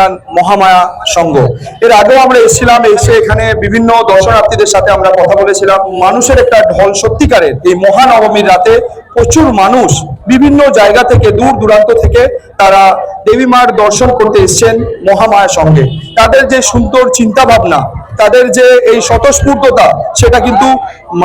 বাগনান মহামায়া সংঘ এর আগেও আমরা এসেছিলাম, এসে এখানে বিভিন্ন দর্শনার্থীদের সাথে আমরা কথা বলেছিলাম। মানুষের একটা ঢল সত্যিকারের এই মহানবমীর রাতে প্রচুর মানুষ বিভিন্ন জায়গা থেকে, দূর দূরান্ত থেকে তারা দেবী মার দর্শন করতে এসছেন মহামায়া সঙ্গে। তাদের যে সুন্দর চিন্তা ভাবনা তাদের যে এই স্বতঃস্ফূর্ততা, সেটা কিন্তু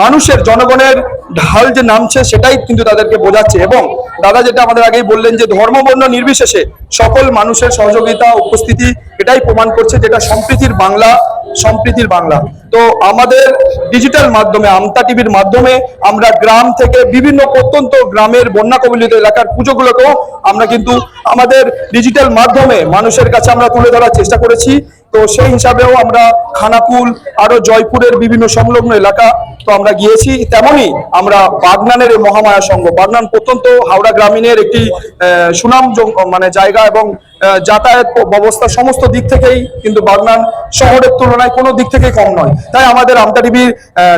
মানুষের, জনগণের ঢাল যে নামছে, সেটাই কিন্তু তাদেরকে বোঝাচ্ছে। এবং দাদা যেটা আমাদের আগেই বললেন যে ধর্ম বর্ণ নির্বিশেষে সকল মানুষের সহযোগিতা, উপস্থিতি এটাই প্রমাণ করছে যেটা সম্প্রীতির বাংলা সম্প্রীতির বাংলা। তো আমাদের ডিজিটাল মাধ্যমে, আমতা টিভির মাধ্যমে আমরা গ্রাম থেকে বিভিন্ন প্রত্যন্ত গ্রামের বন্যা কবলিত এলাকার পুজোগুলোকেও আমরা কিন্তু আমাদের ডিজিটাল মাধ্যমে মানুষের কাছে আমরা তুলে ধরার চেষ্টা করেছি। তো সেই হিসাবেও আমরা খানাকুল আরও জয়পুরের বিভিন্ন সংলগ্ন এলাকা তো আমরা গিয়েছি তেমনই আমরা বাগনানের এই মহামায়া সংঘ, বাগনান প্রত্যন্ত হাওড়া গ্রামীণের একটি সুনাম মানে জায়গা এবং যাতায়াত ব্যবস্থা সমস্ত দিক থেকেই কিন্তু বাগনান শহরের তুলনায় কোনো দিক থেকেই কম নয়। তাই আমাদের আমতা টিভির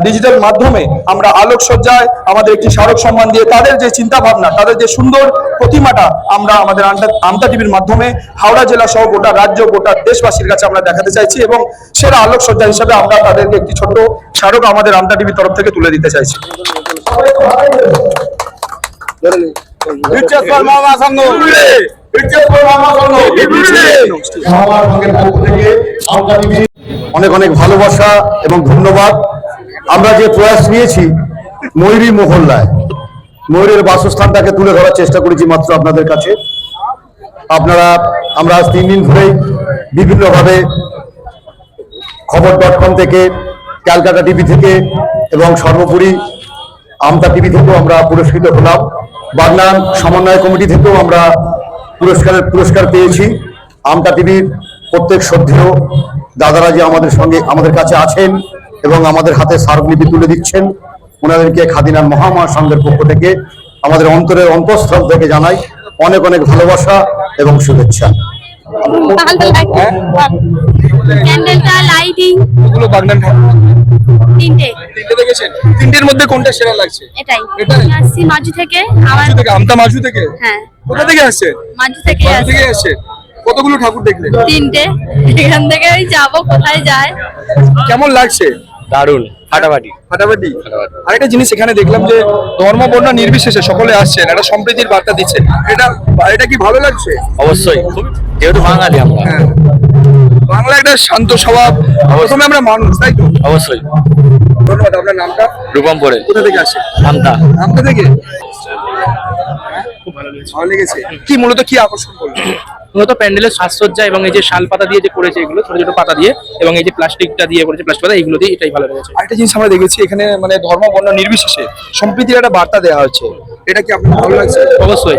ডিজিটাল মাধ্যমে আমরা আলোকসজ্জায় আমাদের একটি স্মারক সম্মান দিয়ে তাদের যে চিন্তা ভাবনা তাদের যে সুন্দর প্রতিমাটা আমরা আমাদের আমতা টিভির মাধ্যমে হাওড়া জেলা সহ গোটা রাজ্য, গোটা দেশবাসীর কাছে আমরা দেখাতে চাইছি এবং সেরা আলোকসজ্জা হিসাবে আমরা তাদেরকে একটি ছোট স্মারক আমাদের আমতা টিভির তরফ থেকে তুলে দিতে চাইছি। অনেক অনেক ভালোবাসা এবং ধন্যবাদ। আমরা যে প্রয়াস নিয়েছি ময়ূরী মহল্লায় ময়ূরের বাসস্থানটাকে তুলে ধরার চেষ্টা করেছি মাত্র আপনাদের কাছে। আপনারা আমরা আজ তিন দিন ধরেই বিভিন্নভাবে খবর ডট কম থেকে ক্যালকাটা টিভি থেকে এবং সর্বোপরি আমতা টিভি থেকেও আমরা পুরস্কৃত হলাম। বাগনান সমন্বয় কমিটি থেকেও আমরা পুরস্কারের পুরস্কার পেয়েছি। আমতা টিভির প্রত্যেক শ্রদ্ধেয় দাদারা যে আমাদের সঙ্গে আমাদের কাছে আছেন এবং আমাদের হাতে স্মারকলিপি তুলে দিচ্ছেন ওনাদেরকে খাদিনার মহামা সংঘের পক্ষ থেকে আমাদের অন্তরের অন্তঃস্থল থেকে জানাই অনেক অনেক ভালোবাসা এবং শুভেচ্ছা। ক্যান্ডেলটা লাইটিং বাগনান দেখেছেন? তিনটের মধ্যে কোনটা সেরা লাগছে? এটাই। এটাই? আমি আসছি মাজু থেকে আমার থেকে? আমতা মাজু থেকে? হ্যাঁ। কোথা থেকে আসছেন? মাজু থেকে মাজু থেকে আসছেন? কতগুলো ঠাকুর দেখলেন? তিনটে। এখান থেকে ওই যাব কোথায় যায়। কেমন লাগছে? দারুণ। ফাটাফাটি। ফাটাফাটি? আরেকটা জিনিস এখানে দেখলাম যে ধর্ম বর্ণ নির্বিশেষে সকলে আসছেন একটা সম্প্রীতির বার্তা দিচ্ছেন। এটা এটা কি ভালো লাগছে? অবশ্যই। যেহেতু বাঙালি আমরা। হ্যাঁ। বাংলা একটা শান্ত স্বভাব। প্রথমে আমরা মানুষ তাই তো? অবশ্যই। ধন্যবাদ আপনার নামটা? রূপম পরে কোথা থেকে আসে আমতা। আমতা থেকে? ভালো লেগেছে। কি মূলত কি আকর্ষণ করল? মূলত প্যান্ডেলের সাজসজ্জা এবং এই যে শাল পাতা দিয়ে যে করেছে এগুলো ছোট ছোট পাতা দিয়ে এবং এই যে প্লাস্টিকটা দিয়ে করেছে প্লাস্টিক পাতা এগুলো দিয়ে এটাই ভালো লেগেছে। আরেকটা জিনিস আমরা দেখেছি এখানে মানে ধর্ম বর্ণ নির্বিশেষে সম্প্রীতির একটা বার্তা দেওয়া হচ্ছে। এটা কি আপনার ভালো লাগছে? অবশ্যই।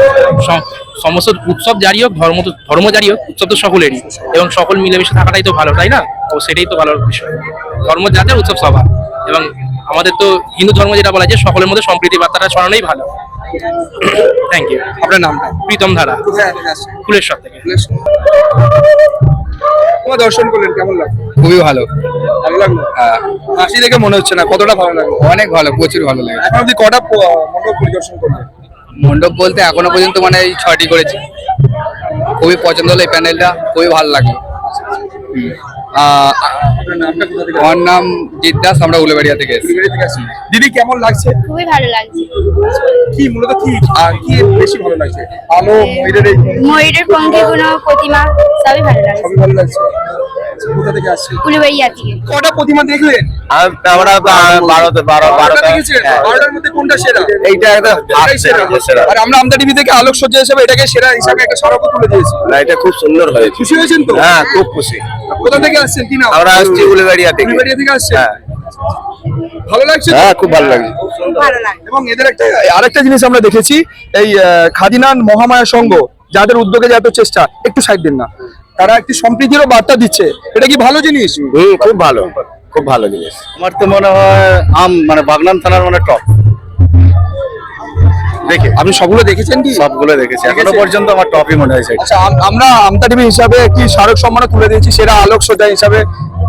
সমস্ত উৎসব জারি হোক ধর্ম তো ধর্ম জারি হোক উৎসব তো সকলেরই। এবং সকল মিলেমিশে থাকাটাই তো ভালো তাই না? তো সেটাই তো ভালো বিষয়। ধর্ম যাদের উৎসব সবার। এবং আমাদের তো হিন্দু ধর্ম যেটা বলা যায় সকলের মধ্যে সম্প্রীতি বার্তাটা ছড়ানোই ভালো। থ্যাংক ইউ আপনার নামটা? প্রীতম ধারা। ফুলেশ্বর থেকে। তোমার দর্শন করলেন কেমন লাগল? খুবই ভালো। ভালো লাগল? হাসি দেখে মনে হচ্ছে না কতটা ভালো লাগল? অনেক ভালো প্রচুর ভালো লাগে এখন অব্দি কটা মণ্ডপ পরিদর্শন করলেন? মণ্ডপ বলতে এখনও পর্যন্ত মানে এই ছটি করেছি। খুবই পছন্দ হলো এই প্যানেলটা খুবই ভালো লাগল। আমার নাম জিৎ দাস আমরা উলেবাড়িয়া থেকে এসেছি। দিদি কেমন লাগছে? খুবই ভালো লাগছে। কি মূলত কি? আর কি বেশি ভালো লাগছে? আলো ময়ূরের এই ময়ূরের পঙ্খিগুলো প্রতিমা সবই ভালো লাগছে। সবই ভালো লাগছে। কোথা থেকে আসছে উলুবাড়িয়া থেকে। কটা প্রতিমা দেখলেন? আমরা বারোতে বারো বারোটা বারোটা। বারোটার মধ্যে কোনটা সেরা? এইটা একটা সেরা? সেরা আর আমরা আমদা টিভি থেকে আলোকসজ্জা হিসেবে এটাকে সেরা হিসাবে একটা সড়ক তুলে দিয়েছি। না এটা খুব সুন্দর হয়েছে। খুশি হয়েছেন তো? হ্যাঁ খুব খুশি। কোথা থেকে আসছেন কি নাম? আমরা আসছি উলেবাড়িয়া থেকে। ফুলবাড়িয়া থেকে আসছেন? হ্যাঁ। ভালো লাগছে হ্যাঁ খুব ভালো লাগে এবং এদের একটা আরেকটা জিনিস আমরা দেখেছি এই আহ, খাদিনান মহামায়া সংঘ যাদের উদ্যোগে যে এত চেষ্টা একটু সাইড দিন না। তারা একটি সম্প্রীতিরও বার্তা দিচ্ছে। এটা কি ভালো জিনিস? হুম খুব ভালো। খুব ভালো জিনিস। আমার তো মনে হয় আম মানে বাগনান থানার মানে টপ। দেখে। আপনি সবগুলো দেখেছেন কি? সবগুলো দেখেছি। এখনও পর্যন্ত আমার টপই মনে হয়েছে আচ্ছা আম- আমরা আমতা টিভি হিসাবে একটি স্মারক সম্মান তুলে দিয়েছি সেরা আলোকসজ্জা হিসাবে।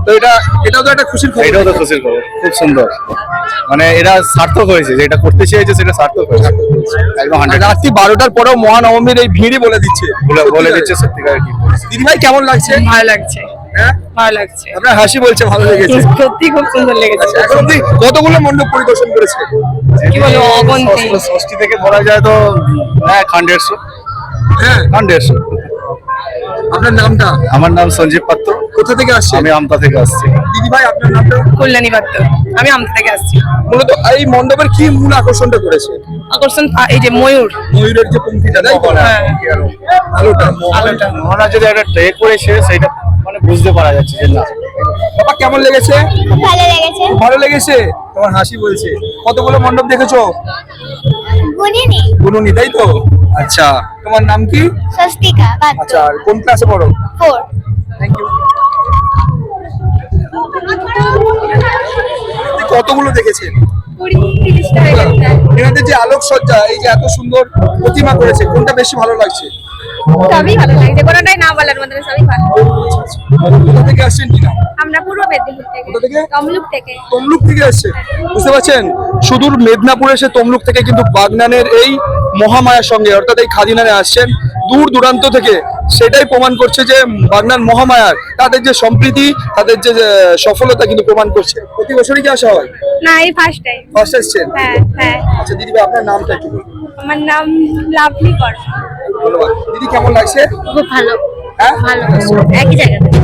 তো এটা এটাও তো একটা খুশির খবর। এটাও তো খুশির খবর। খুব সুন্দর। মানে এরা সার্থক হয়েছে যেটা করতে চেয়েছে সেটা সার্থক হয়েছে। একদম রাত্রি বারোটার পরেও মহানবমীর এই ভিড়ই বলে দিচ্ছে। বলে দিচ্ছে সত্যিকার কি। দিদি ভাই কেমন লাগছে? ভালো লাগছে। হ্যাঁ? ভালো লাগছে। আপনার হাসি বলছে ভালো লেগেছে। সত্যি খুব সুন্দর লেগেছে। আচ্ছা এখন কতগুলো মণ্ডপ পরিদর্শন করেছে? কি বলব অগন্তি। ষষ্ঠী থেকে ধরা যায় তো হ্যাঁ হান্ড্রেডশো হ্যাঁ। হান্ড্রেডশো আপনার নামটা? আমার নাম সঞ্জীব পাত্র। কোথা থেকে আসছে আমি আমতা থেকে আসছি। দিদি ভাই আপনার নামটা? কল্যাণী পাত্র। আমি আমতা থেকে আসছি। মূলত এই মণ্ডপের কি মূল আকর্ষণটা করেছে? আকর্ষণ এই যে ময়ূর। ময়ূরের যে পঙ্ক্তিটা তাই হ্যাঁ। আলোটা আলোটা। মোহনা যদি একটা ট্রে করেছে সেইটা মানে বুঝতে পারা যাচ্ছে যে না। বাবা কেমন লেগেছে? ভালো লেগেছে। খুব ভালো লেগেছে? তোমার হাসি বলছে। কতগুলো মণ্ডপ দেখেছ? গুনিনি গুনুনি তাই তো? আচ্ছা তোমার নাম কি? স্বস্তিকা আচ্ছা আর কোন ক্লাসে পড়ো? ফোর থ্যাংক ইউ কতগুলো দেখেছেন এনাদের যে আলোকসজ্জা এই যে এত সুন্দর প্রতিমা করেছে কোনটা বেশি ভালো লাগছে? সবই ভালো লাগছে কোনোটাই না বলার মতো সবই ভালো। কোথা থেকে আসছেন কিনা আমরা পূর্ব মেদিনীপুর থেকে। কোথা থেকে? তমলুক থেকে। তমলুক থেকে আসছে। বুঝতে পারছেন? সুদূর মেদিনীপুর এসে তমলুক থেকে কিন্তু বাগনানের এই মহামায়ার সঙ্গে অর্থাৎ এই খাদিনানে আসছেন দূর দূরান্ত থেকে সেটাই প্রমাণ করছে যে বাগনান মহামায়ার তাদের যে সম্প্রীতি তাদের যে যে সফলতা কিন্তু প্রমাণ করছে। প্রতি বছরই কি আসা হয়? না এই ফার্স্ট টাইম ফার্স্ট এসছেন হ্যাঁ হ্যাঁ। আচ্ছা দিদি আপনার নামটা কি আমার নাম লাভলি কর। ধন্যবাদ। দিদি কেমন লাগছে? খুব ভালো। হ্যাঁ? ভালো। একই জায়গাতে।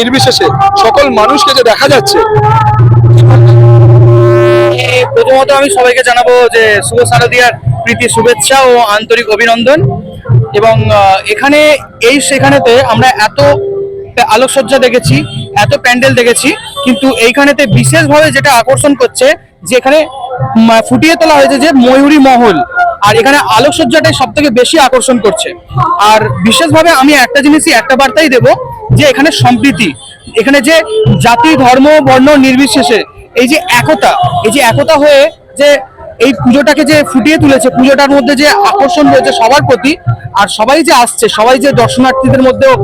নির্বিশেষে সকল মানুষকে যে দেখা যাচ্ছে। প্রথমত আমি সবাইকে জানাব যে শুভ শারদিয়ার প্রীতি, শুভেচ্ছা ও আন্তরিক অভিনন্দন। এবং এখানে, এই সেখানেতে আমরা এত আলোকসজ্জা দেখেছি, এত প্যান্ডেল দেখেছি, কিন্তু এইখানেতে বিশেষভাবে যেটা আকর্ষণ করছে, যে এখানে ফুটিয়ে তোলা হয়েছে যে ময়ূরী মহল। আর এখানে আলোকসজ্জাটাই সব থেকে বেশি আকর্ষণ করছে। আর বিশেষভাবে আমি একটা জিনিসই একটা বার্তাই দেব যে এখানে সম্প্রীতি, এখানে যে জাতি, ধর্ম, বর্ণ নির্বিশেষে এই যে একতা, এই যে একতা হয়ে যে এই পুজোটাকে যে ফুটিয়ে তুলেছে, পুজোটার মধ্যে যে আকর্ষণ রয়েছে সবার প্রতি, আর সবাই যে আসছে, সবাই যে দর্শনার্থীদের মধ্যেও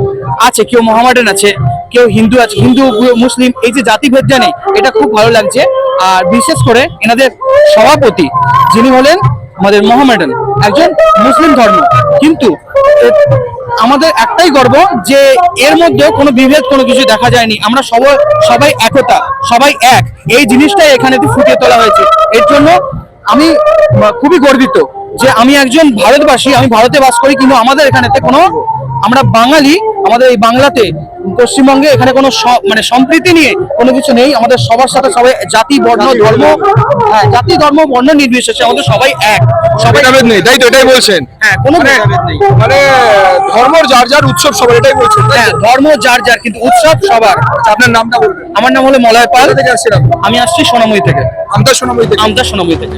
আছে, কেউ মোহামেডান আছে, কেউ হিন্দু আছে, হিন্দু মুসলিম, এই যে জাতিভেদ জানে এটা খুব ভালো লাগছে। আর বিশেষ করে এনাদের সভাপতি, যিনি হলেন আমাদের মোহামেডান, একজন মুসলিম ধর্ম। কিন্তু আমাদের একটাই গর্ব যে এর মধ্যে কোনো বিভেদ, কোনো কিছু দেখা যায়নি। আমরা সব সবাই একতা, সবাই এক। এই জিনিসটাই এখানে ফুটিয়ে তোলা হয়েছে। এর জন্য আমি খুবই গর্বিত যে আমি একজন ভারতবাসী, আমি ভারতে বাস করি, কিন্তু আমাদের এখানেতে কোনো, আমরা বাঙালি, আমাদের এই বাংলাতে পশ্চিমবঙ্গে এখানে কোনো মানে সম্প্রীতি নিয়ে কোনো কিছু নেই। আমাদের সবার সাথে সবাই জাতি বর্ণ ধর্ম হ্যাঁ জাতি ধর্ম বর্ণ নির্বিশেষে আমাদের সবাই এক। সবাই নেই তাই তো এটাই বলছেন? হ্যাঁ কোনো ভেদাভেদ নেই। মানে ধর্মর যার যার উৎসব সবার এটাই বলছেন হ্যাঁ ধর্ম যার যার কিন্তু উৎসব সবার। আচ্ছা, আপনার নামটা বলবেন আমার নাম হলো মলয় পাল। থেকে আমি আসছি সোনামুড়ি থেকে। আমতা সোনাময়ী থেকে। আমতা সোনামুড়ি থেকে।